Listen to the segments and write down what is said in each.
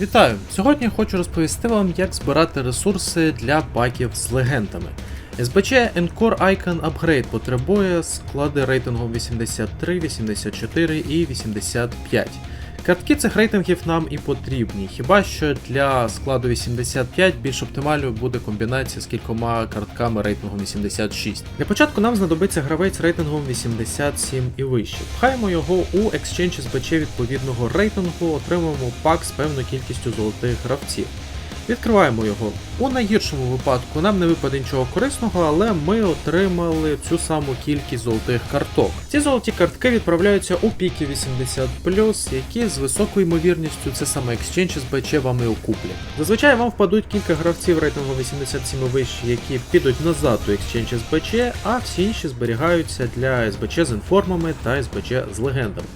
Вітаю! Сьогодні хочу розповісти вам, як збирати ресурси для паків з легендами. СБЧ Encore Icon Upgrade потребує склади рейтингу 83, 84 і 85. Картки цих рейтингів нам і потрібні, хіба що для складу 85 більш оптимальною буде комбінація з кількома картками рейтингом 86. Для початку нам знадобиться гравець рейтингом 87 і вище. Пхаємо його у ексченджі з бече відповідного рейтингу, отримуємо пак з певною кількістю золотих гравців. Відкриваємо його. У найгіршому випадку нам не випаде нічого корисного, але ми отримали цю саму кількість золотих карток. Ці золоті картки відправляються у піки 80+, які з високою ймовірністю це саме Exchange СБЧ вам і окуплять. Зазвичай вам впадуть кілька гравців рейтингу 87 і вище, які підуть назад у Exchange СБЧ, а всі інші зберігаються для СБЧ з інформами та СБЧ з легендами.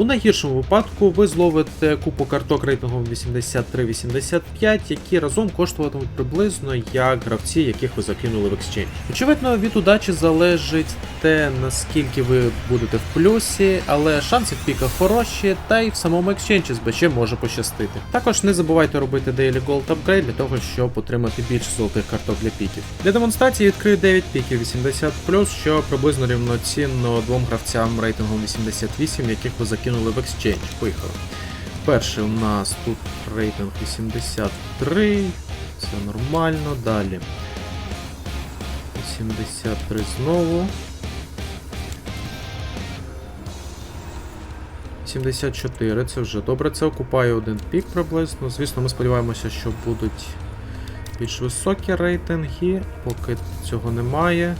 У найгіршому випадку ви зловите купу карток рейтингом 83-85, які разом коштуватимуть приблизно як гравці, яких ви закинули в Exchange. Очевидно, від удачі залежить те, наскільки ви будете в плюсі, але шанси в піках хороші, та й в самому Exchange СБЧ може пощастити. Також не забувайте робити Daily Gold Upgrade для того, щоб отримати більше золотих карток для піків. Для демонстрації відкрию 9 піків 80+, що приблизно рівноцінно двом гравцям рейтингом 88, яких ви закинули в Exchange. Поїхали. Перший у нас тут рейтинг 83, все нормально, далі. 83 знову. 74, це вже добре, це окупає один пік приблизно. Звісно, ми сподіваємося, що будуть більш високі рейтинги, поки цього немає.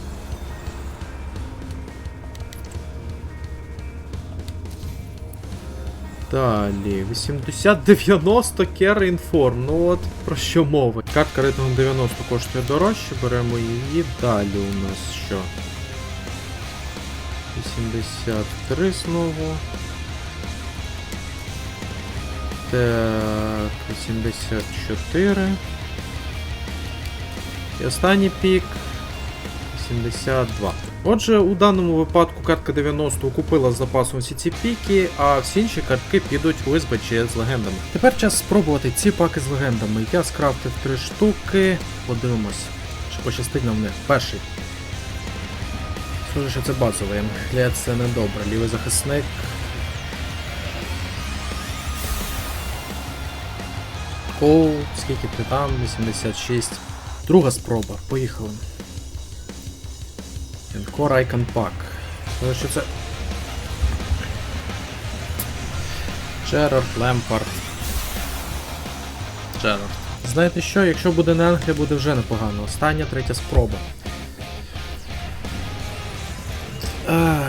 Далі, 80-90 Care Inform. Ну от про що мова. Картка рейтингом 90 коштує дорожче, беремо її. Далі у нас що? 83 знову. Так, 84. І останній пік 72. Отже, у даному випадку картка 90 купила з запасом всі ці піки, а всі інші картки підуть у СБЧ з легендами. Тепер час спробувати ці паки з легендами. Я скрафтив три штуки. Подивимось, чи пощастить нам в них. Перший. Схоже, що це базовий. Для це не добре. Лівий захисник. О, скільки ти там? 86. Друга спроба. Поїхали. Encore Icon Pack. Тому що це. Джерард Лемпард. Джерард. Знаєте що, якщо буде не Англія, буде вже непогано. Остання третя спроба. Ах.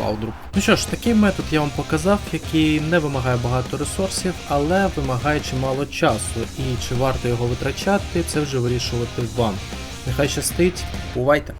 Лаудруп. Ну що ж, такий метод я вам показав, який не вимагає багато ресурсів, але вимагає чимало часу. І чи варто його витрачати, це вже вирішувати вам. Нехай щастить, бувайте!